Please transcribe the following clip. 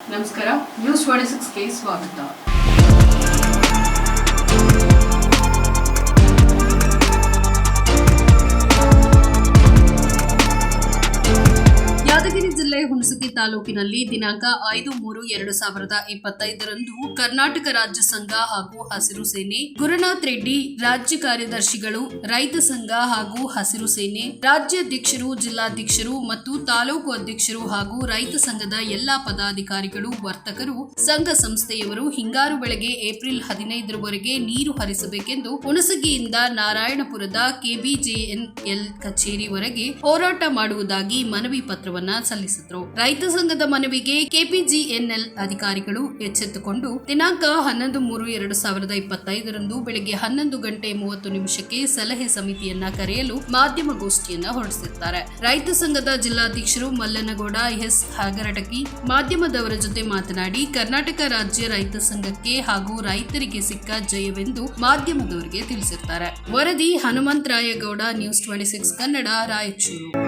ನಮಸ್ಕಾರ news twenty ಸಿಕ್ಸ್ಗೆ ಸ್ವಾಗತ. ಯಾದಗಿರಿ ಜಿಲ್ಲೆ ಹುಣಸಗಿ ತಾಲೂಕಿನಲ್ಲಿ ದಿನಾಂಕ ಐದು ಮೂರು ಎರಡು ಸಾವಿರದ ಇಪ್ಪತ್ತೈದರಂದು ಕರ್ನಾಟಕ ರಾಜ್ಯ ಸಂಘ ಹಾಗೂ ಹಸಿರು ಸೇನೆ, ಗುರುನಾಥ್ ರೆಡ್ಡಿ, ರಾಜ್ಯ ಕಾರ್ಯದರ್ಶಿಗಳು, ರೈತ ಸಂಘ ಹಾಗೂ ಹಸಿರು ಸೇನೆ, ರಾಜ್ಯಾಧ್ಯಕ್ಷರು, ಜಿಲ್ಲಾಧ್ಯಕ್ಷರು ಮತ್ತು ತಾಲೂಕು ಅಧ್ಯಕ್ಷರು ಹಾಗೂ ರೈತ ಸಂಘದ ಎಲ್ಲಾ ಪದಾಧಿಕಾರಿಗಳು, ವರ್ತಕರು, ಸಂಘ ಸಂಸ್ಥೆಯವರು ಹಿಂಗಾರು ಬೆಳೆಗೆ ಏಪ್ರಿಲ್ ಹದಿನೈದರವರೆಗೆ ನೀರು ಹರಿಸಬೇಕೆಂದು ಹುಣಸಗಿಯಿಂದ ನಾರಾಯಣಪುರದ ಕೆಬಿಜೆಎನ್ಎಲ್ ಕಚೇರಿವರೆಗೆ ಹೋರಾಟ ಮಾಡುವುದಾಗಿ ಮನವಿ ಪತ್ರವನ್ನ ಸಲ್ಲಿಸಿದ್ರು. ರೈತ ಸಂಘದ ಮನವಿಗೆ ಕೆಪಿಜಿಎನ್ಎಲ್ ಅಧಿಕಾರಿಗಳು ಎಚ್ಚೆತ್ತುಕೊಂಡು, ದಿನಾಂಕ ಹನ್ನೊಂದು ಮೂರು ಎರಡು ಸಾವಿರದ ಇಪ್ಪತ್ತೈದರಂದು ಬೆಳಗ್ಗೆ ಹನ್ನೊಂದು ಗಂಟೆ ಮೂವತ್ತು ನಿಮಿಷಕ್ಕೆ ಸಲಹೆ ಸಮಿತಿಯನ್ನ ಕರೆಯಲು ಮಾಧ್ಯಮಗೋಷ್ಠಿಯನ್ನ ಹೊರಡಿಸಿದ್ದಾರೆ. ರೈತ ಸಂಘದ ಜಿಲ್ಲಾಧ್ಯಕ್ಷರು ಮಲ್ಲನಗೌಡ, ಎಸ್. ಹಾಗರಟಕಿ ಮಾಧ್ಯಮದವರ ಜೊತೆ ಮಾತನಾಡಿ, ಕರ್ನಾಟಕ ರಾಜ್ಯ ರೈತ ಸಂಘಕ್ಕೆ ಹಾಗೂ ರೈತರಿಗೆ ಸಿಕ್ಕ ಜಯವೆಂದು ಮಾಧ್ಯಮದವರಿಗೆ ತಿಳಿಸಿರ್ತಾರೆ. ವರದಿ Hanumantharayagowda, news twenty six Kannada, Raichur.